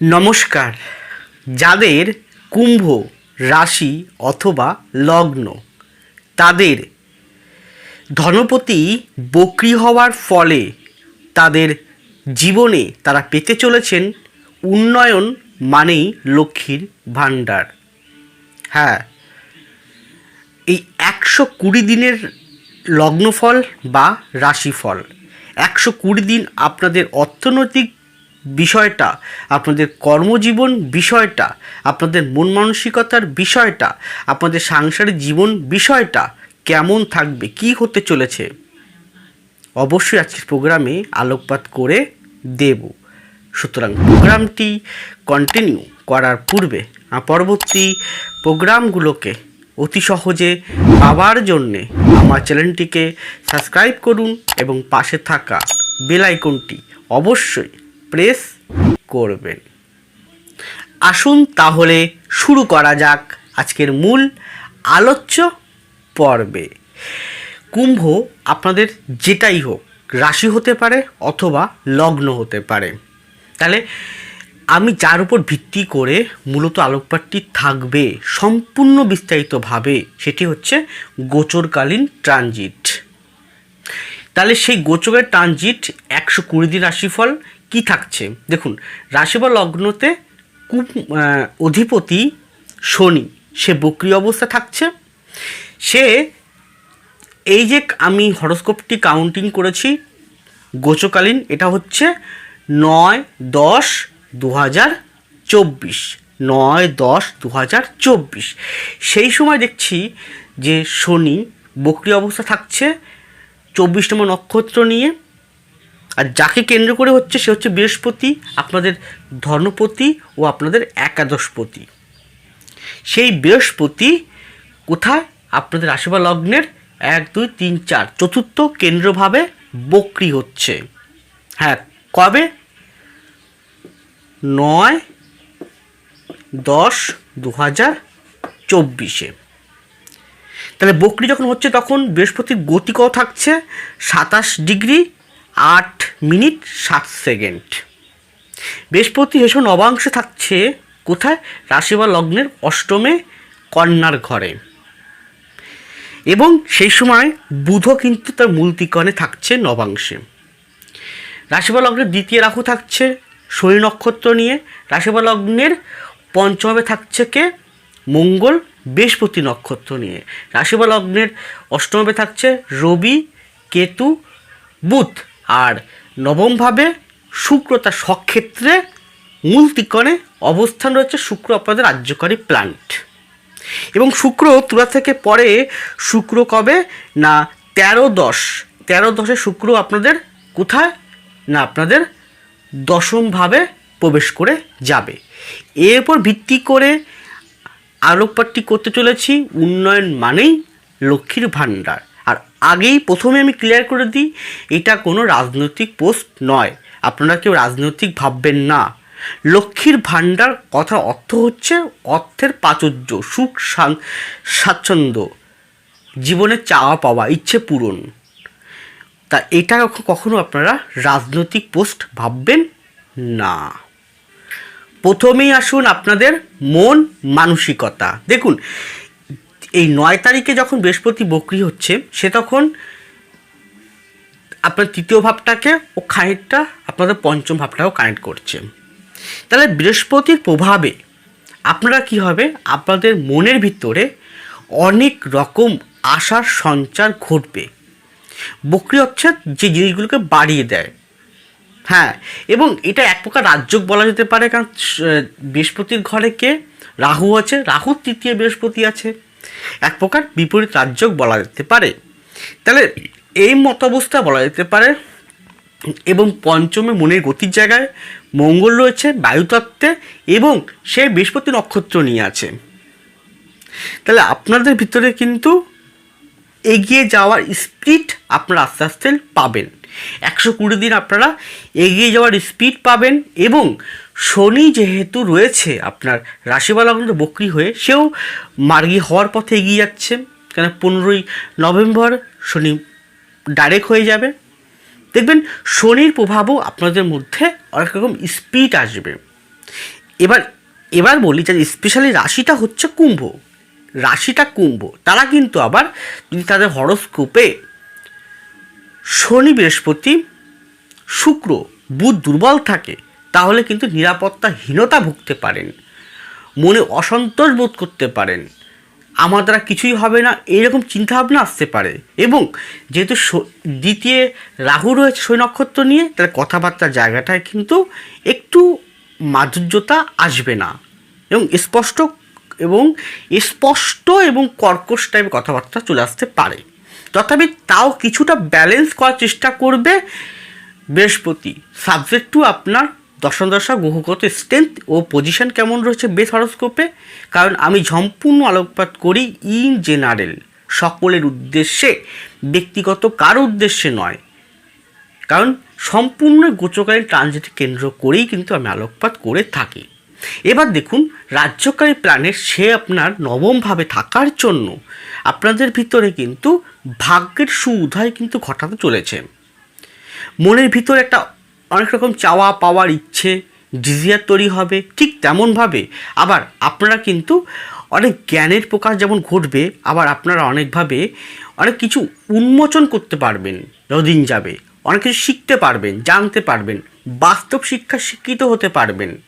নমস্কার। যাদের কুম্ভ রাশি অথবা লগ্ন, তাদের ধনপতি বক্রি হওয়ার ফলে তাদের জীবনে তারা পেতে চলেছেন উন্নয়ন মানেই লক্ষ্মীর ভাণ্ডার। হ্যাঁ এই একশো কুড়ি দিনের লগ্নফল বা রাশিফল, একশো কুড়ি দিন আপনাদের অর্থনৈতিক বিষয়টা, আপনাদের কর্মজীবন বিষয়টা, আপনাদের মন মানসিকতার বিষয়টা, আপনাদের সাংসারিক জীবন বিষয়টা কেমন থাকবে, কি হতে চলেছে, অবশ্যই আজকের প্রোগ্রামে আলোকপাত করে দেব। সুতরাং প্রোগ্রামটি কন্টিনিউ করার পূর্বে পরবর্তী প্রোগ্রামগুলোকে অতি সহজে পাওয়ার জন্যে আমার চ্যানেলটিকে সাবস্ক্রাইব করুন এবং পাশে থাকা বেল আইকনটি অবশ্যই প্রেস করবেন। আসুন তাহলে শুরু করা যাক আজকের মূল আলোচ্য পর্বে। কুম্ভ আপনাদের যেটাই হোক, রাশি হতে পারে অথবা লগ্ন হতে পারে। তাহলে আমি যার উপর ভিত্তি করে মূলত আলোকপাতটি থাকবে, সম্পূর্ণ বিস্তারিতভাবে, সেটি হচ্ছে গোচরকালীন ট্রানজিট। তাহলে সেই গোচরের ট্রানজিট একশো কুড়ি দিন রাশিফল কি থাকছে? দেখুন রাশি বা লগ্নতে কুম অধিপতি শনি, সে বক্রি অবস্থা থাকছে। সে এই যে আমি হরস্কোপটি কাউন্টিং করেছি, গোচকালীন, এটা হচ্ছে নয় দশ দু হাজার চব্বিশ, নয় দশ দু হাজার চব্বিশ। সেই সময় দেখছি যে শনি বক্রি অবস্থা থাকছে চব্বিশ নম্বর নক্ষত্র নিয়ে। আর যাকে কেন্দ্র করে হচ্ছে, সে হচ্ছে বৃহস্পতি, আপনাদের ধর্মপতি ও আপনাদের একাদশপতি। সেই বৃহস্পতি কোথায়? আপনাদের বা লগ্নের এক, দুই, তিন, চার, চতুর্থ কেন্দ্রভাবে বক্রি হচ্ছে। হ্যাঁ কবে? নয়, দশ দু হাজার চব্বিশে। তাহলে বকরি যখন হচ্ছে, তখন বৃহস্পতির গতি কত থাকছে সাতাশ ডিগ্রি, আট মিনিট সাত সেকেন্ড। বৃহস্পতি হেসো নবাংশে থাকছে কোথায়? রাশি বা লগ্নের অষ্টমে কন্যার ঘরে। এবং সেই সময় বুধও কিন্তু তার মূলতিকণে থাকছে নবাংশে। রাশি বা লগ্নের দ্বিতীয় রাহু থাকছে শনি নক্ষত্র নিয়ে। রাশি বা লগ্নের পঞ্চমে থাকছে কে? মঙ্গল বৃহস্পতি নক্ষত্র নিয়ে। রাশি বা লগ্নের অষ্টমে থাকছে রবি, কেতু, বুধ। আর নবমভাবে শুক্র তার সক্ষেত্রে মূল ত্রিকোণে অবস্থান রয়েছে। শুক্র আপনাদের রাজ্যকারী প্ল্যান্ট এবং শুক্র তুলা থেকে পরে শুক্র কবে? না, তেরো দশ। তেরো দশে শুক্র আপনাদের কোথায়? না, আপনাদের দশমভাবে প্রবেশ করে যাবে। এর উপর ভিত্তি করে আলোকপাতটি করতে চলেছি। উন্নয়ন মানেই লক্ষ্মীর ভাণ্ডার। আগেই প্রথমে আমি ক্লিয়ার করে দিই, এটা কোনো রাজনৈতিক পোস্ট নয়। আপনারা কেউ রাজনৈতিক ভাববেন না। লক্ষ্মীর ভাণ্ডার কথার অর্থ হচ্ছে অর্থের প্রাচুর্য, সুখ স্বাচ্ছন্দ্য জীবনে চাওয়া পাওয়া, ইচ্ছে পূরণ। তা এটা কখ- কখনো আপনারা রাজনৈতিক পোস্ট ভাববেন না। প্রথমেই আসুন আপনাদের মন মানসিকতা। দেখুন এই নয় তারিখে যখন বৃহস্পতি বকরি হচ্ছে, সে তখন আপনার তৃতীয় ভাবটাকে ও খানিকটা আপনাদের পঞ্চম ভাবটাও কানেক্ট করছে। তাহলে বৃহস্পতির প্রভাবে আপনারা কি হবে? আপনাদের মনের ভিতরে অনেক রকম আশার সঞ্চার ঘটবে। বকরি হচ্ছে যে জিনিসগুলোকে বাড়িয়ে দেয়। হ্যাঁ এবং এটা এক প্রকার রাজ্যক বলা যেতে পারে, কারণ বৃহস্পতির ঘরে কে? রাহু আছে রাহুর তৃতীয় বৃহস্পতি আছে। এক প্রকার বিপরীত রাজ্যক বলা যেতে পারে। তাহলে এই মতাবস্থা বলা যেতে পারে এবং পঞ্চমে মনের গতির জায়গায় মঙ্গল রয়েছে, বায়ুতত্ত্বে এবং সে বৃহস্পতি নক্ষত্র নিয়ে আছে। তাহলে আপনাদের ভিতরে কিন্তু এগিয়ে যাওয়ার স্পিড আপনারা আস্তে আস্তে পাবেন। একশো কুড়ি দিন আপনারা এগিয়ে যাওয়ার স্পিড পাবেন এবং শনি যেহেতু রয়েছে আপনার রাশিবালা কিন্তু বকরি হয়ে, সেও মার্গী হওয়ার পথে এগিয়ে যাচ্ছে। কেন পনেরোই নভেম্বর শনি ডাইরেক্ট হয়ে যাবে। দেখবেন শনির প্রভাবও আপনাদের মধ্যে অনেক রকম স্পিড আসবে। এবার এবার বলি যে স্পেশালি রাশিটা হচ্ছে কুম্ভ। রাশিটা কুম্ভ, তারা কিন্তু আবার যদি তাদের হরস্কোপে শনি বৃহস্পতি, শুক্র, বুধ দুর্বল থাকে, তাহলে কিন্তু নিরাপত্তাহীনতা ভুগতে পারেন। মনে অসন্তোষ বোধ করতে পারেন। আমার দ্বারা কিছুই হবে না এইরকম চিন্তাভাবনা আসতে পারে। এবং যেহেতু দ্বিতীয় রাহু রয়েছে শনি নক্ষত্র নিয়ে, তাহলে কথাবার্তার জায়গাটায় কিন্তু একটু মাধুর্যতা আসবে না। এবং স্পষ্ট এবং স্পষ্ট এবং কর্কশ টাইপের কথাবার্তা চলে আসতে পারে। তথাপি তাও কিছুটা ব্যালেন্স করার চেষ্টা করবে বৃহস্পতি। সাবজেক্ট টু আপনার দশম দশা গ্রহগত স্ট্রেংথ ও পজিশন কেমন রয়েছে বেস হরস্কোপে কারণ আমি সম্পূর্ণ আলোকপাত করি ইন জেনারেল সকলের উদ্দেশ্যে, ব্যক্তিগত কারও উদ্দেশ্যে নয়। কারণ সম্পূর্ণ গোচকারী ট্রানজিট কেন্দ্র করেই কিন্তু আমি আলোকপাত করে থাকি। এবার দেখুন, রাজ্যকারী প্ল্যানেট সে আপনার নবমভাবে থাকার জন্য। আপনাদের ভিতরে কিন্তু ভাগ্যের সুউদয় কিন্তু ঘটাতে চলেছে। মনের ভিতরে একটা অনেক রকম চাওয়া পাওয়ার ইচ্ছে ডিজিয়ার তৈরি হবে, ঠিক তেমনভাবে। আবার আপনারা কিন্তু অনেক জ্ঞানের প্রকাশ যেমন ঘটবে, আবার আপনারা অনেকভাবে অনেক কিছু উন্মোচন করতে পারবেন, যতদিন যাবে। অনেক কিছু শিখতে পারবেন, জানতে পারবেন, বাস্তব শিক্ষা শিক্ষিত হতে পারবেন।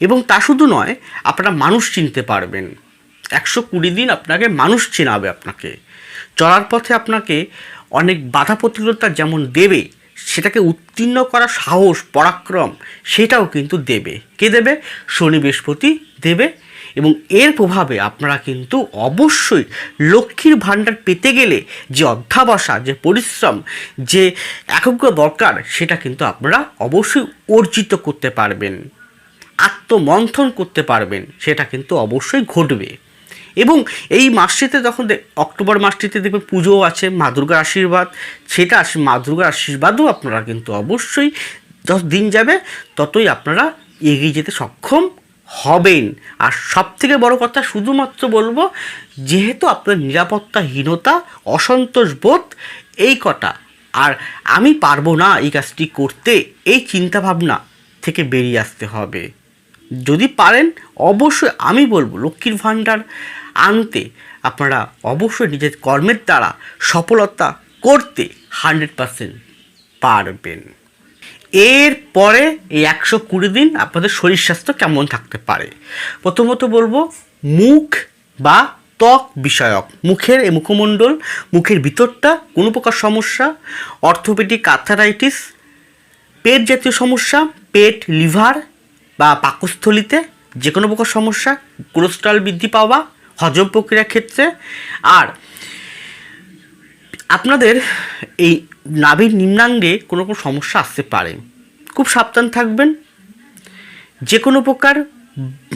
এবং তা শুধু নয়, আপনারা মানুষ চিনতে পারবেন। একশো কুড়ি দিন আপনাকে মানুষ চেনাবে আপনাকে। চলার পথে আপনাকে অনেক বাধা প্রতিরোধতা যেমন দেবে, সেটাকে উত্তীর্ণ করা সাহস, পরাক্রম, সেটাও কিন্তু দেবে। কে দেবে? শনি বৃহস্পতি দেবে এবং এর প্রভাবে আপনারা কিন্তু অবশ্যই লক্ষ্মীর ভাণ্ডার পেতে গেলে যে অধ্যাবসা, যে পরিশ্রম, যে একগ্র দরকার, সেটা কিন্তু আপনারা অবশ্যই অর্জিত করতে পারবেন, আত্মমন্থন করতে পারবেন, সেটা কিন্তু অবশ্যই ঘটবে। এবং এই মাসটিতে যখন অক্টোবর মাসটিতে দেখবেন পুজোও আছে, মা দুর্গার আশীর্বাদ, সেটা আস মা দুর্গার আশীর্বাদও আপনারা কিন্তু অবশ্যই যত দিন যাবে ততই আপনারা এগিয়ে যেতে সক্ষম হবেন। আর সব থেকে বড় কথা শুধুমাত্র বলব, যেহেতু আপনার নিরাপত্তাহীনতা, অসন্তোষ বোধ, এই কটা। আর আমি পারব না এই কাজটি করতে, এই চিন্তাভাবনা থেকে বেরিয়ে আসতে হবে। যদি পারেন, অবশ্যই আমি বলব, লক্ষ্মীর ভাণ্ডার আনতে আপনারা অবশ্যই নিজের কর্মের দ্বারা সফলতা করতে হান্ড্রেড পারসেন্ট পারবেন। এরপরে এই একশো কুড়ি দিন আপনাদের শরীর স্বাস্থ্য কেমন থাকতে পারে? প্রথমত বলব, মুখ বা ত্বক বিষয়ক, মুখের এই মুখমণ্ডল, মুখের ভিতরটা কোনো প্রকার সমস্যা, অর্থোপেডিক আর্থারাইটিস, পেট জাতীয় সমস্যা, পেট, লিভার বা পাকস্থলিতে যে কোনো প্রকার সমস্যা, কোলেস্ট্রল বৃদ্ধি পাওয়া হজম প্রক্রিয়ার ক্ষেত্রে। আর আপনাদের এই নাভির নিম্নাঙ্গে কোনো কোনো সমস্যা আসতে পারে। খুব সাবধান থাকবেন। যে কোনো প্রকার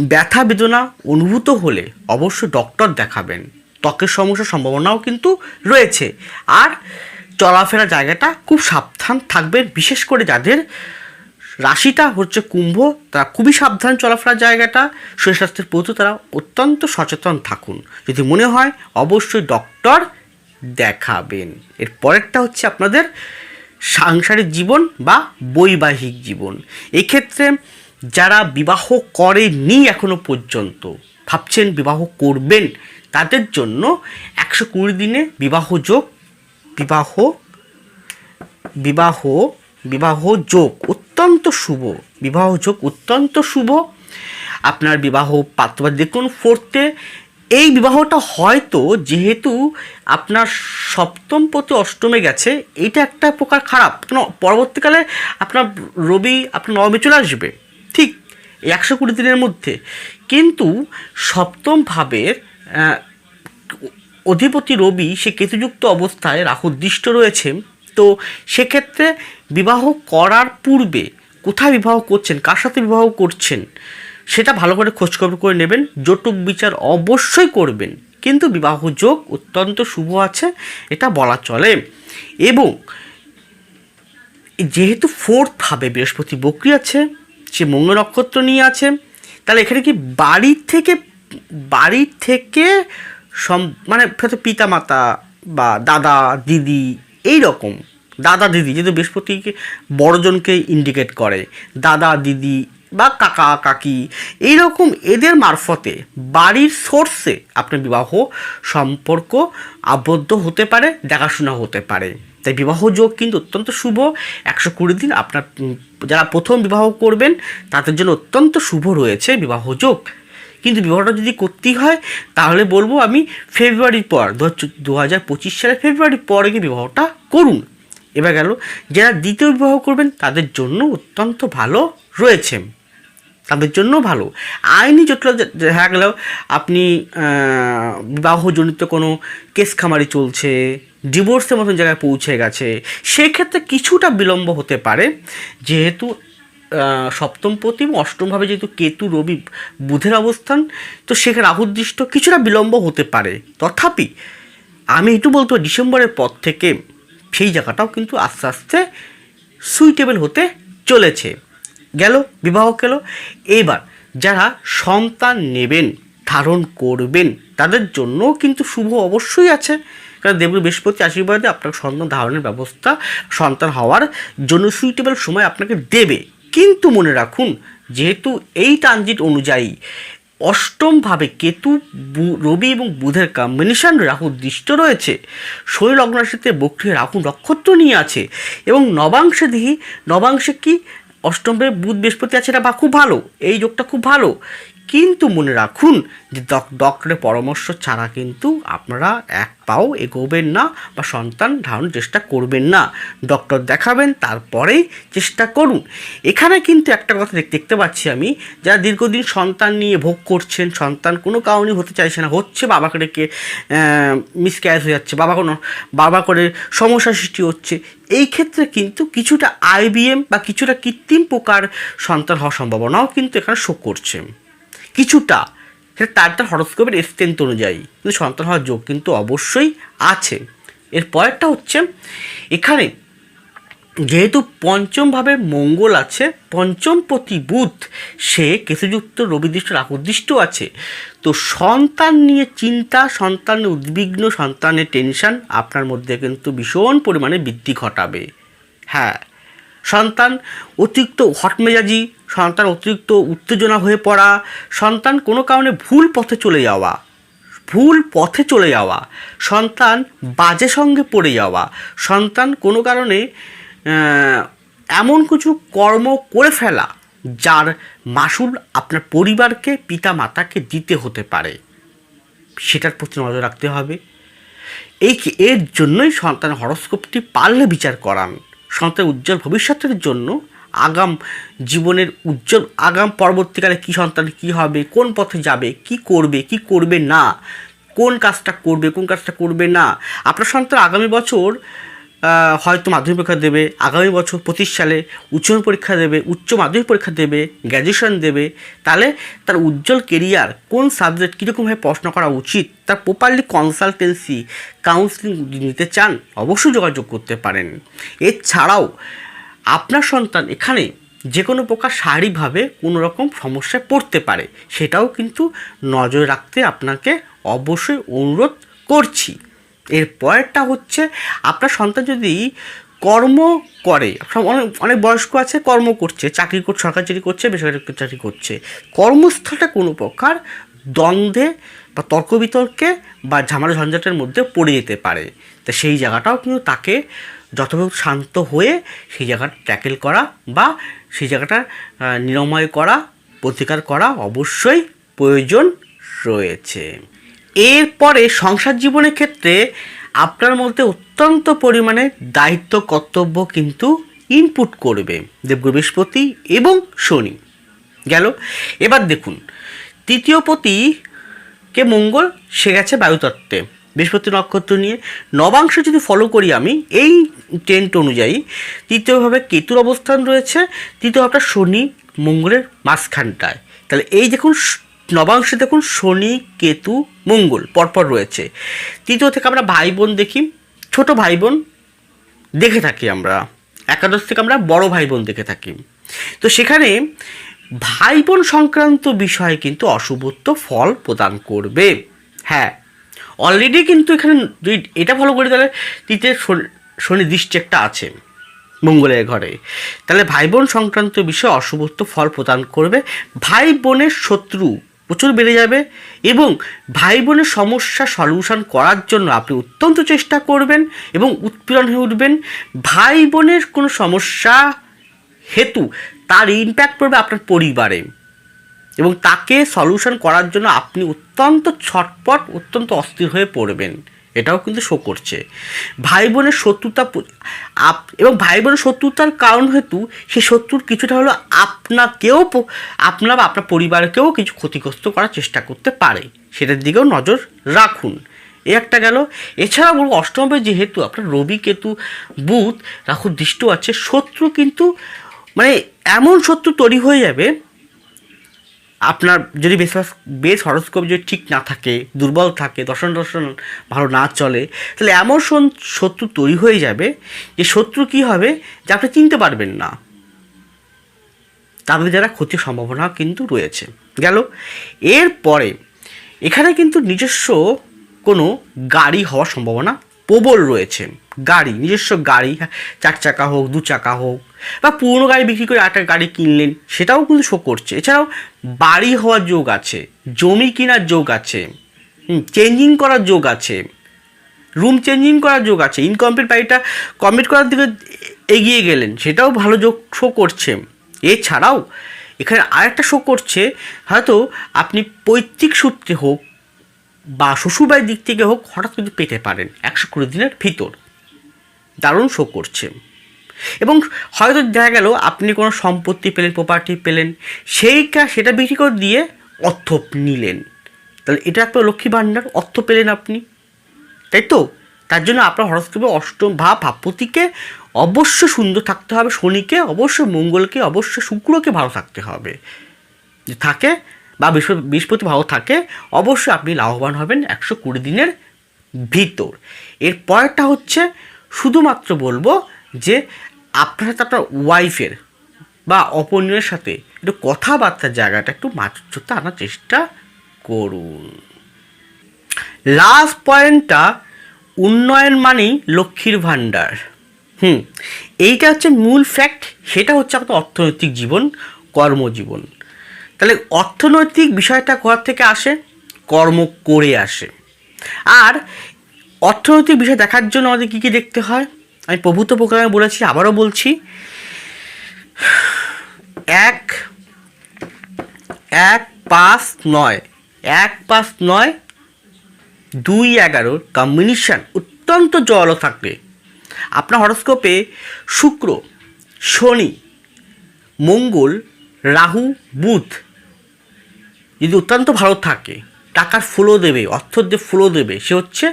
ব্যথা বেদনা অনুভূত হলে অবশ্যই ডক্টর দেখাবেন। ত্বকের সমস্যার সম্ভাবনাও কিন্তু রয়েছে। আর চলাফেরা জায়গাটা খুব সাবধান থাকবেন, বিশেষ করে যাদের রাশিটা হচ্ছে কুম্ভ, তারা খুবই সাবধান চলাফেরার জায়গাটা। শরীর স্বাস্থ্যের প্রতি তারা অত্যন্ত সচেতন থাকুন। যদি মনে হয়, অবশ্যই ডক্টর দেখাবেন। এর পরেরটা হচ্ছে আপনাদের সাংসারিক জীবন বা বৈবাহিক জীবন। এক্ষেত্রে যারা বিবাহ করেনি এখনও পর্যন্ত, ভাবছেন বিবাহ করবেন, তাদের জন্য একশো কুড়ি দিনে বিবাহ যোগ, বিবাহ বিবাহ বিবাহ যোগ অত্যন্ত শুভ, বিবাহ যোগ অত্যন্ত শুভ। আপনার বিবাহ পাত্র দেখুন ফোর্থে এই বিবাহটা হয়তো যেহেতু আপনার সপ্তম প্রতি অষ্টমে গেছে এটা একটা প্রকার খারাপ। কেন? পরবর্তীকালে আপনার রবি, আপনার নবমে চলে আসবে, ঠিক একশো কুড়ি দিনের মধ্যে। কিন্তু সপ্তম ভাবের অধিপতি রবি সে কেতুযুক্ত অবস্থায় রাহু দৃষ্ট রয়েছে। তো সেক্ষেত্রে বিবাহ করার পূর্বে কোথায় বিবাহ করছেন, কার সাথে বিবাহ করছেন, সেটা ভালো করে খোঁজখবর করে নেবেন, জটুক বিচার অবশ্যই করবেন। কিন্তু বিবাহ যোগ অত্যন্ত শুভ আছে, এটা বলা চলে। এবং যেহেতু ফোর্থ ভাবে বৃহস্পতি বকরি আছে, সে মঙ্গল নক্ষত্র নিয়ে আছে, তাহলে এখানে কি বাড়ির থেকে বাড়ির থেকে সম মানে হয়তো পিতা মাতা বা দাদা, দিদি এই রকম দাদা দিদি, যেহেতু বৃহস্পতিকে বড়জনকে ইন্ডিকেট করে, দাদা, দিদি বা কাকা, কাকি, এইরকম এদের মারফতে বাড়ির সোর্সে আপনার বিবাহ সম্পর্ক আবদ্ধ হতে পারে, দেখাশোনা হতে পারে। তাই বিবাহ যোগ কিন্তু অত্যন্ত শুভ। একশো কুড়ি দিন আপনার যারা প্রথম বিবাহ করবেন, তাদের জন্য অত্যন্ত শুভ রয়েছে বিবাহ যোগ। কিন্তু বিবাহটা যদি করতেই হয়, তাহলে বলব আমি ফেব্রুয়ারির পর, দু হাজার পঁচিশ সালে ফেব্রুয়ারির পরে গিয়ে বিবাহটা করুন। এবার গেল, যারা দ্বিতীয় বিবাহ করবেন তাদের জন্য অত্যন্ত ভালো রয়েছে। তাদের জন্য ভালো। আইনি জটিলতা দেখা গেলেও আপনি বিবাহজনিত কোনো কেস খামারি চলছে ডিভোর্সের মতন জায়গায় পৌঁছে গেছে, সেক্ষেত্রে কিছুটা বিলম্ব হতে পারে। যেহেতু সপ্তম প্রতি অষ্টমভাবে যেহেতু কেতু, রবি বুধের অবস্থান, তো সেখানে রাহুদৃষ্ট কিছুটা বিলম্ব হতে পারে। তথাপি, আমি একটু বলতে ডিসেম্বরের পর থেকে সেই জায়গাটাও কিন্তু আস্তে আস্তে সুইটেবল হতে চলেছে। গেল, বিবাহ গেল এবার যারা সন্তান নেবেন, ধারণ করবেন, তাদের জন্য কিন্তু শুভ অবশ্যই আছে। কারণ দেবগুরু বৃহস্পতি আশীর্বাদে আপনার সন্তান ধারণের ব্যবস্থা, সন্তান হওয়ার জন্য সুইটেবল সময় আপনাকে দেবে। কিন্তু মনে রাখুন, যেহেতু এই ট্রানজিট অনুযায়ী অষ্টমভাবে কেতু রবি এবং বুধের কম্বিনেশন রাহু দৃষ্ট রয়েছে। শনি লগ্নাশিতে বক্রিয় রাহু নক্ষত্র নিয়ে আছে এবং নবাংশে দেখি নবাংশে কি? অষ্টমে বুধ বৃহস্পতি আছে এটা বা খুব ভালো, এই যোগটা খুব ভালো। কিন্তু মনে রাখুন যে ডক- ডক্টরের পরামর্শ ছাড়া কিন্তু আপনারা এক পাও এগোবেন না বা সন্তান ধারণের চেষ্টা করবেন না। ডক্টর দেখাবেন, তারপরেই চেষ্টা করুন। এখানে কিন্তু একটা কথা দেখতে পাচ্ছি আমি, যারা দীর্ঘদিন সন্তান নিয়ে ভোগ করছেন, সন্তান কোনো কারণে হতে চাইছে না, হচ্ছে বাবাকে রেখে মিসক্যারেজ হয়ে যাচ্ছে, বাবা কোনো, বাবা করে সমস্যা সৃষ্টি হচ্ছে। এই ক্ষেত্রে কিন্তু কিছুটা আইবিএম বা কিছুটা কৃত্রিম প্রকার সন্তান হওয়ার সম্ভাবনাও কিন্তু এখানে শো করছে। কিছুটা, সেটা তার তার হরস্কোপের স্ট্রেন্থ অনুযায়ী। কিন্তু সন্তান হওয়ার যোগ কিন্তু অবশ্যই আছে। এর পরেরটা হচ্ছে, এখানে যেহেতু পঞ্চমভাবে মঙ্গল আছে, পঞ্চম প্রতি বুধ সে কেতুযুক্ত রবিদৃষ্ট রাহুদৃষ্ট আছে। তো সন্তান নিয়ে চিন্তা সন্তানের উদ্বিগ্ন সন্তানের টেনশন আপনার মধ্যে কিন্তু ভীষণ পরিমাণে বৃদ্ধি ঘটাবে। হ্যাঁ সন্তান অতিরিক্ত হটমেজাজি সন্তান অতিরিক্ত উত্তেজনা হয়ে পড়া, সন্তান কোনো কারণে ভুল পথে চলে যাওয়া, ভুল পথে চলে যাওয়া, সন্তান বাজে সঙ্গে পড়ে যাওয়া, সন্তান কোনো কারণে এমন কিছু কর্ম করে ফেলা যার মাসুল আপনার পরিবারকে পিতা মাতাকে দিতে হতে পারে। সেটার প্রতি নজর রাখতে হবে। এই এর জন্যই সন্তানের হরস্কোপটি পারলে বিচার করান। সন্তানের উজ্জ্বল ভবিষ্যতের জন্য আগাম জীবনের উজ্জ্বল আগাম পরবর্তীকালে কী সন্তান কী হবে, কোন পথে যাবে, কি করবে কি করবে না, কোন কাজটা করবে, কোন কাজটা করবে না, আপনার সন্তান আগামী বছর হয়তো মাধ্যমিক পরীক্ষা দেবে, আগামী বছর পঁচিশ সালে উচ্চ পরীক্ষা দেবে, উচ্চ মাধ্যমিক পরীক্ষা দেবে গ্র্যাজুয়েশন দেবে, তাহলে তার উজ্জ্বল কেরিয়ার কোন সাবজেক্ট কীরকমভাবে প্রশ্ন করা উচিত, তার প্রপারলি কনসালটেন্সি কাউন্সিলিং নিতে চান, অবশ্যই যোগাযোগ করতে পারেন। এছাড়াও আপনার সন্তান এখানে যে কোনো প্রকার শারীরিকভাবে কোনো রকম সমস্যায় পড়তে পারে, সেটাও কিন্তু নজর রাখতে আপনাকে অবশ্যই অনুরোধ করছি। এর পরেরটা হচ্ছে, আপনার সন্তান যদি কর্ম করে অনেক অনেক বয়স্ক আছে, কর্ম করছে, চাকরি করছে সরকারি চাকরি করছে, বেসরকারি চাকরি করছে। কর্মস্থলটা কোনো প্রকার দ্বন্দ্বে বা তর্ক বিতর্কে বা ঝামেলা ঝঞ্ঝাটের মধ্যে পড়ে যেতে পারে। তা সেই জায়গাটাও কিন্তু তাকে যথাযথ শান্ত হয়ে সেই জায়গাটা ট্যাকেল করা বা সেই জায়গাটা নিরাময় করা, প্রতিকার করা অবশ্যই প্রয়োজন রয়েছে। এরপরে সংসার জীবনের ক্ষেত্রে আপনার মধ্যে অত্যন্ত পরিমাণে দায়িত্ব, কর্তব্য কিন্তু ইনপুট করবে দেবগুরু বৃহস্পতি এবং শনি। গেল, এবার দেখুন, তৃতীয় পতিকে মঙ্গল, সে গেছে বায়ুতত্ত্বে। বৃহস্পতি নক্ষত্র নিয়ে নবাংশ যদি ফলো করি আমি, এই টেন্ট অনুযায়ী তৃতীয়ভাবে কেতুর অবস্থান রয়েছে তৃতীয়ভাবটা শনি মঙ্গলের মাঝখানটায়। তাহলে এই দেখুন, নবাংশে দেখুন শনি, কেতু, মঙ্গল পরপর রয়েছে। তৃতীয় থেকে আমরা ভাই বোন দেখি, ছোট ভাই বোন দেখে থাকি আমরা, একাদশ থেকে আমরা বড় ভাই বোন দেখে থাকি। তো সেখানে ভাই বোন সংক্রান্ত বিষয়ে কিন্তু অশুভত্ব ফল প্রদান করবে। হ্যাঁ অলরেডি কিন্তু এখানে যদি এটা ফলো করি তাহলে তৃতীয় শনি দৃষ্টি একটা আছে মঙ্গলের ঘরে। তাহলে ভাই বোন সংক্রান্ত বিষয়ে অশুভত্ব ফল প্রদান করবে। ভাই বোনের শত্রু প্রচুর বেড়ে যাবে এবং ভাই বোনের সমস্যা সলিউশন করার জন্য আপনি অত্যন্ত চেষ্টা করবেন এবং উৎপীড়ন হয়ে উঠবেন। ভাই বোনের কোনো সমস্যা হেতু তার ইম্প্যাক্ট পড়বে আপনার পরিবারে। এবং তাকে সলিউশন করার জন্য আপনি অত্যন্ত ছটপট, অত্যন্ত অস্থির হয়ে পড়বেন। এটাও কিন্তু শো করছে। ভাই বোনের শত্রুতা আপ এবং ভাই বোনের শত্রুতার কারণ হেতু সেই শত্রুর কিছুটা হলো আপনাকেও আপনার বা আপনার পরিবারকেও কিছু ক্ষতিগ্রস্ত করার চেষ্টা করতে পারে। সেটার দিকেও নজর রাখুন। এ একটা গেল। এছাড়া বলব, অষ্টমে যেহেতু আপনার রবি কেতু বুধ রাহু দৃষ্ট আছে, শত্রু কিন্তু মানে এমন শত্রু তৈরি হয়ে যাবে আপনার যদি বেশ বেশ হরস্কোপ যদি ঠিক না থাকে, দুর্বল থাকে, দর্শন দর্শন ভালো না চলে, তাহলে এমন শত্রু তৈরি হয়ে যাবে যে শত্রু কি হবে যে আপনি চিনতে পারবেন না। তাদের যারা ক্ষতির সম্ভাবনা কিন্তু রয়েছে। গেল। এরপরে এখানে কিন্তু নিজস্ব কোনো গাড়ি হওয়ার সম্ভাবনা প্রবল রয়েছে। গাড়ি নিজস্ব গাড়ি হ্যাঁ, চার চাকা হোক দু চাকা হোক বা পুরনো গাড়ি বিক্রি করে একটা গাড়ি কিনলেন সেটাও কিন্তু শো করছে। এছাড়াও বাড়ি হওয়ার যোগ আছে জমি কেনার যোগ আছে চেঞ্জিং করার যোগ আছে রুম চেঞ্জিং করার যোগ আছে ইনকমপ্লিট বাড়িটা কমপ্লিট করার দিকে এগিয়ে গেলেন সেটাও ভালো যোগ শো করছে। এছাড়াও এখানে আরেকটা শো করছে হয়তো আপনি পৈতৃক সূত্রে হোক বা শ্বশুরবাড়ির দিক থেকে হোক, হঠাৎ কিন্তু পেতে পারেন, একশো কুড়ি দিনের ভিতর। দারুণ শো করছে। এবং হয়তো দেখা গেল, আপনি কোনো সম্পত্তি পেলেন প্রপার্টি পেলেন সেইটা সেটা বিক্রি করে দিয়ে অর্থ নিলেন। তাহলে এটা একটা লক্ষ্মী ভাণ্ডার, অর্থ পেলেন আপনি। তাই তো? তার জন্য আপনার হরস্কোপে অষ্টম ভাব ভাবপতিকে অবশ্য সুন্দর থাকতে হবে, শনিকে অবশ্যই, মঙ্গলকে অবশ্যই, শুক্রকে ভালো থাকতে হবে। যে থাকে বা বৃহস্পতি ভালো থাকে, অবশ্যই আপনি লাভবান হবেন একশো কুড়ি দিনের ভিতর। এর পরেরটা হচ্ছে, শুধুমাত্র বলব যে আপনার সাথে আপনার ওয়াইফের বা অপরের সাথে একটু কথাবার্তার জায়গাটা একটু মাধুর্যতা আনার চেষ্টা করুন। লাস্ট পয়েন্টটা উন্নয়ন মানেই লক্ষ্মীর ভাণ্ডার। হুম, এইটা হচ্ছে মূল ফ্যাক্ট সেটা হচ্ছে আপনার অর্থনৈতিক জীবন, কর্মজীবন। তাহলে অর্থনৈতিক বিষয়টা কোথা থেকে আসে? কর্ম করে আসে। আর অর্থনৈতিক বিষয় দেখার জন্য আমাদের কী কী দেখতে হয়? আমি প্রভূত প্রোগ্রামে বলেছি, আবারও বলছি। এক এক পাঁচ নয়। এক পাঁচ নয়, দুই এগারোর কম্বিনেশান অত্যন্ত জল থাকবে। আপনার হরস্কোপে শুক্র, শনি, মঙ্গল, রাহু, বুধ যদি অত্যন্ত ভালো থাকে, টাকার ফ্লো দেবে, অর্থর যে ফ্লো দেবে, সে হচ্ছে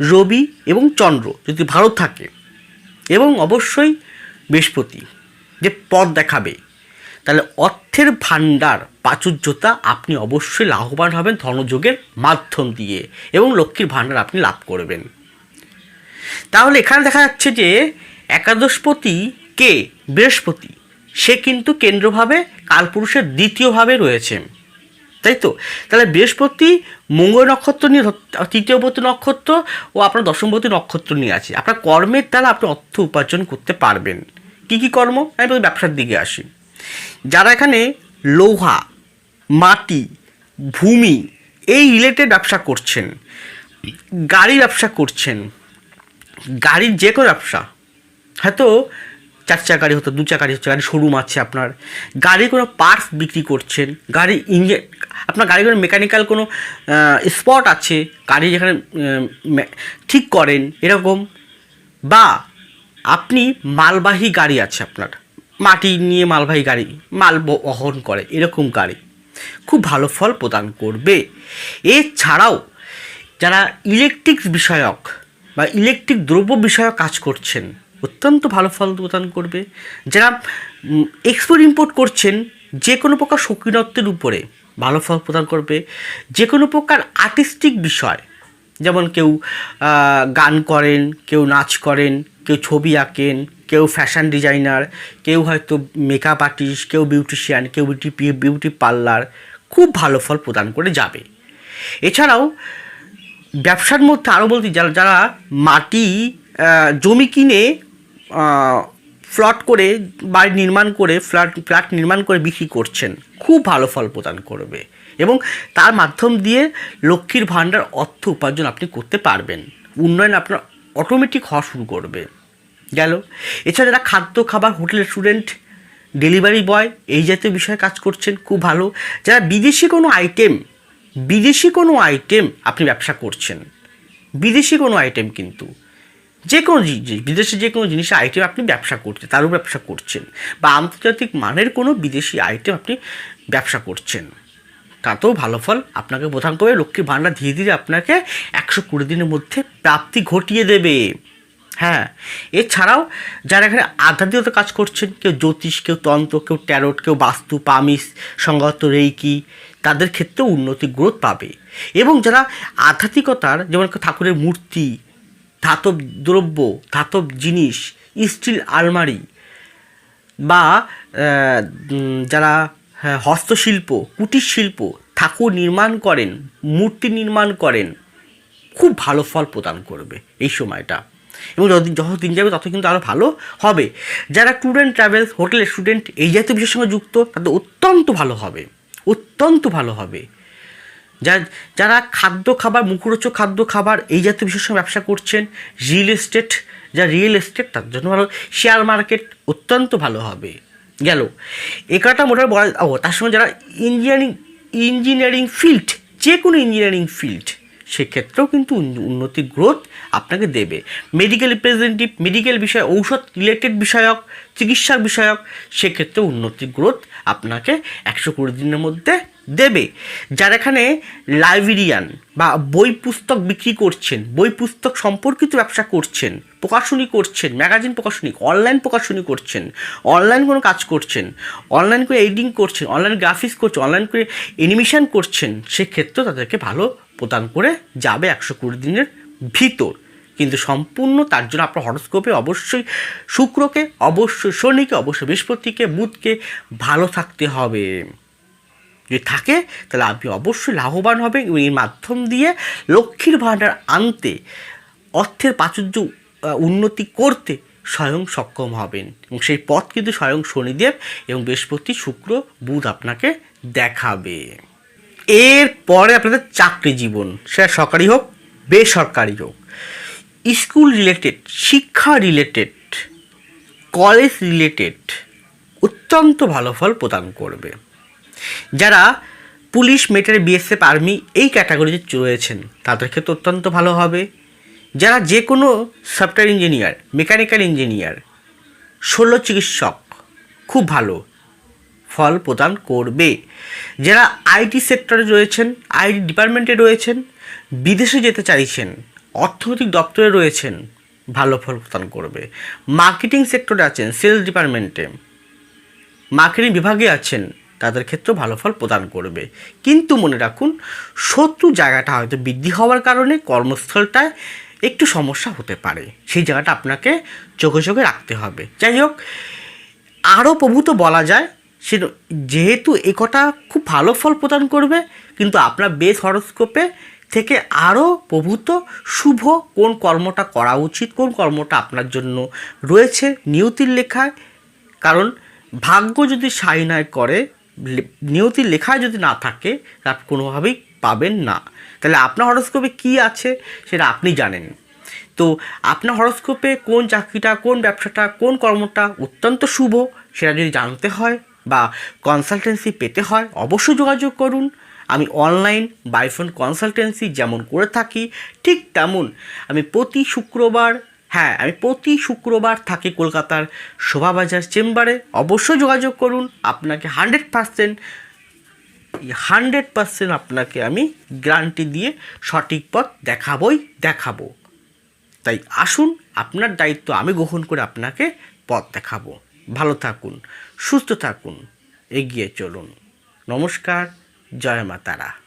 রবি এবং চন্দ্র যদি ভালো থাকে এবং অবশ্যই বৃহস্পতি যে পথ দেখাবে, তাহলে অর্থের ভাণ্ডার, প্রাচুর্যতা আপনি অবশ্যই লাভবান হবেন ধনযোগের মাধ্যম দিয়ে এবং লক্ষ্মীর ভাণ্ডার আপনি লাভ করবেন। তাহলে এখানে দেখা যাচ্ছে যে একাদশপতি কে? বৃহস্পতি। সে কিন্তু কেন্দ্রভাবে কালপুরুষের দ্বিতীয়ভাবে রয়েছে। তাই তো? তাহলে বৃহস্পতি, মঙ্গল নক্ষত্র নিয়ে তৃতীয়পতি নক্ষত্র ও আপনার দশমপতি নক্ষত্র নিয়ে আছে। আপনার কর্মের দ্বারা আপনি অর্থ উপার্জন করতে পারবেন। কি কি কর্ম? আমি বলি ব্যবসার দিকে আসি। যারা এখানে লোহা, মাটি, ভূমি এই রিলেটেড ব্যবসা করছেন গাড়ি ব্যবসা করছেন, গাড়ির যে কোনো ব্যবসা, হয়তো চার গাড়ি হতো দু চাকা গাড়ি হচ্ছে গাড়ি শোরুম আছে আপনার। গাড়ির কোনো পার্টস বিক্রি করছেন, গাড়ি ইঞ্জিন আপনার গাড়ি কোনো মেকানিক্যাল কোনো স্পট আছে, গাড়ি যেখানে ঠিক করেন, এরকম? বা আপনি মালবাহী গাড়ি আছে আপনার, মাটি নিয়ে মালবাহী গাড়ি, মাল বহন করে, এরকম গাড়ি। খুব ভালো ফল প্রদান করবে। এছাড়াও যারা ইলেকট্রিক বিষয়ক বা ইলেকট্রিক দ্রব্য বিষয়ক কাজ করছেন অত্যন্ত ভালো ফল প্রদান করবে। যারা এক্সপোর্ট ইম্পোর্ট করছেন, যে কোনো প্রকার শৌখিনত্বের উপরে ভালো ফল প্রদান করবে। যে কোনো প্রকার আর্টিস্টিক বিষয়, যেমন কেউ গান করেন, কেউ নাচ করেন, কেউ ছবি আঁকেন, কেউ ফ্যাশন ডিজাইনার কেউ হয়তো মেকআপ আর্টিস্ট কেউ বিউটিশিয়ান কেউ বিউটি বিউটি পার্লার খুব ভালো ফল প্রদান করে যাবে। এছাড়াও, ব্যবসার মধ্যে আরও বলতে, যারা যারা মাটি জমি কিনে ফ্লট করে, বাড়ি নির্মাণ করে ফ্ল্যাট ফ্ল্যাট নির্মাণ করে বিক্রি করছেন। খুব ভালো ফল প্রদান করবে। এবং তার মাধ্যম দিয়ে লক্ষ্মীর ভাণ্ডার অর্থ উপার্জন আপনি করতে পারবেন। উন্নয়ন আপনার অটোমেটিক হওয়া শুরু করবে। গেল। এছাড়া যারা খাদ্য, খাবার, হোটেল রেস্টুরেন্ট ডেলিভারি বয়, এই জাতীয় বিষয়ে কাজ করছেন, খুব ভালো। যারা বিদেশি কোনো আইটেম, বিদেশি কোনো আইটেম আপনি ব্যবসা করছেন, বিদেশি কোনো আইটেম কিন্তু যে কোনো জিনিস বিদেশি যে কোনো জিনিসের আইটেম আপনি ব্যবসা করছেন তারও ব্যবসা করছেন। বা আন্তর্জাতিক মানের কোনো বিদেশি আইটেম আপনি ব্যবসা করছেন। তাতেও ভালো ফল। আপনাকে প্রধান করে লক্ষ্মীর ভাণ্ডার ধীরে ধীরে আপনাকে একশো কুড়ি দিনের মধ্যে প্রাপ্তি ঘটিয়ে দেবে। হ্যাঁ এছাড়াও যারা এখানে আধ্যাত্মিকতা কাজ করছেন, কেউ জ্যোতিষ, কেউ তন্ত্র, কেউ ট্যারোট কেউ বাস্তু, পামিস সংগত রেইকি, তাদের ক্ষেত্রেও উন্নতি গ্রোথ পাবে। এবং যারা আধ্যাত্মিকতার, যেমন ঠাকুরের মূর্তি ধাতব দ্রব্য ধাতব জিনিস স্টিল আলমারি বা যারা হ্যাঁ, হস্তশিল্প কুটির শিল্প ঠাকুর নির্মাণ করেন মূর্তি নির্মাণ করেন খুব ভালো ফল প্রদান করবে এই সময়টা। এবং যত যত দিন যাবে তত কিন্তু আরও ভালো হবে। যারা tour and travels hotel student এই জাতীয় বিষয়ের সঙ্গে যুক্ত তাদের অত্যন্ত ভালো হবে। অত্যন্ত ভালো হবে। যা, যারা খাদ্য খাবার, মুখরোচক খাদ্য খাবার এই জাতীয় সঙ্গে ব্যবসা করছেন রিয়েল এস্টেট যা রিয়েল এস্টেট তার জন্য ভালো শেয়ার মার্কেট অত্যন্ত ভালো হবে। গেল। এ কটা মোটামুটি বলা, ও, তার সঙ্গে যারা ইঞ্জিনিয়ারিং ইঞ্জিনিয়ারিং ফিল্ড যে কোনো ইঞ্জিনিয়ারিং ফিল্ড সেক্ষেত্রেও কিন্তু উন্নতি গ্রোথ আপনাকে দেবে। মেডিকেল রিপ্রেজেন্টেটিভ মেডিকেল বিষয় ঔষধ রিলেটেড বিষয়ক, চিকিৎসার বিষয়ক সেক্ষেত্রে উন্নতি গ্রোথ আপনাকে একশো কুড়ি দিনের মধ্যে দেবে। যারা এখানে লাইব্রেরিয়ান বা বই পুস্তক বিক্রি করছেন, বই পুস্তক সম্পর্কিত ব্যবসা করছেন, প্রকাশনী করছেন, ম্যাগাজিন প্রকাশনী, অনলাইন প্রকাশনী করছেন, অনলাইন কোনো কাজ করছেন, অনলাইন করে এডিটিং করছেন, অনলাইন গ্রাফিক্স করছেন, অনলাইন করে অ্যানিমেশন করছেন, সেক্ষেত্রেও তাদেরকে ভালো প্রদান করে যাবে একশো কুড়ি দিনের ভিতর। কিন্তু সম্পূর্ণ তার জন্য আপনার হরস্কোপে অবশ্যই শুক্রকে, অবশ্যই শনিকে, অবশ্যই বৃহস্পতিকে, বুধকে ভালো থাকতে হবে। যদি থাকে, তাহলে আপনি অবশ্যই লাভবান হবেন এবং এর মাধ্যম দিয়ে লক্ষ্মীর ভাণ্ডার আনতে, অর্থের প্রাচুর্য উন্নতি করতে স্বয়ং সক্ষম হবেন। এবং সেই পথ কিন্তু স্বয়ং শনিদেব এবং বৃহস্পতি, শুক্র, বুধ আপনাকে দেখাবে। এরপরে আপনাদের চাকরি জীবন, সেটা সরকারি হোক, বেসরকারি হোক। স্কুল রিলেটেড শিক্ষা রিলেটেড কলেজ রিলেটেড অত্যন্ত ভালো ফল প্রদান করবে। যারা পুলিশ মেটার বিএসএফ আর্মি এই ক্যাটাগরিতে রয়েছেন, তাদের ক্ষেত্রে অত্যন্ত ভালো হবে। যারা যে কোনো সফটওয়্যার ইঞ্জিনিয়ার মেকানিক্যাল ইঞ্জিনিয়ার শল্য চিকিৎসক, খুব ভালো ফল প্রদান করবে। যারা আইটি সেক্টরে রয়েছেন আইটি ডিপার্টমেন্টে রয়েছেন, বিদেশে যেতে চাইছেন অর্থনৈতিক দপ্তরে রয়েছেন, ভালো ফল প্রদান করবে। মার্কেটিং সেক্টরে আছেন, সেলস ডিপার্টমেন্টে। মার্কেটিং বিভাগে আছেন, তাদের ক্ষেত্রেও ভালো ফল প্রদান করবে। কিন্তু মনে রাখুন, শত্রু জায়গাটা হয়তো বৃদ্ধি হওয়ার কারণে কর্মস্থলটায় একটু সমস্যা হতে পারে। সেই জায়গাটা আপনাকে চোখে চোখে রাখতে হবে। যাই হোক, আরও প্রভূত বলা যায়, সে যেহেতু এ কটা খুব ভালো ফল প্রদান করবে, কিন্তু আপনার বেস হরস্কোপে থেকে আরও প্রভূত, শুভ কোন কর্মটা করা উচিত, কোন কর্মটা আপনার জন্য রয়েছে নিয়তির লেখায়? কারণ ভাগ্য যদি সাই নয় করে নিয়তির লেখায় যদি না থাকে, তা কোনোভাবেই পাবেন না। তাহলে আপনার হরস্কোপে কী আছে সেটা আপনি জানেন। তো আপনার হরস্কোপে কোন চাকরিটা, কোন ব্যবসাটা, কোন কর্মটা অত্যন্ত শুভ সেটা যদি জানতে হয় বা কনসালটেন্সি পেতে হয়, অবশ্যই যোগাযোগ করুন। আমি অনলাইন বাইফোন কনসালটেন্সি যেমন করে থাকি, ঠিক তেমন আমি প্রতি শুক্রবার হ্যাঁ আমি প্রতি শুক্রবার থাকি কলকাতার শোভাবাজার চেম্বারে। অবশ্যই যোগাযোগ করুন, আপনাকে হান্ড্রেড পার্সেন্ট হান্ড্রেড পার্সেন্ট আপনাকে আমি গ্যারান্টি দিয়ে সঠিক পথ দেখাবই দেখাবো। তাই আসুন, আপনার দায়িত্ব আমি গ্রহণ করে আপনাকে পথ দেখাবো। ভালো থাকুন, সুস্থ থাকুন, এগিয়ে চলুন। নমস্কার। জয় মা তারা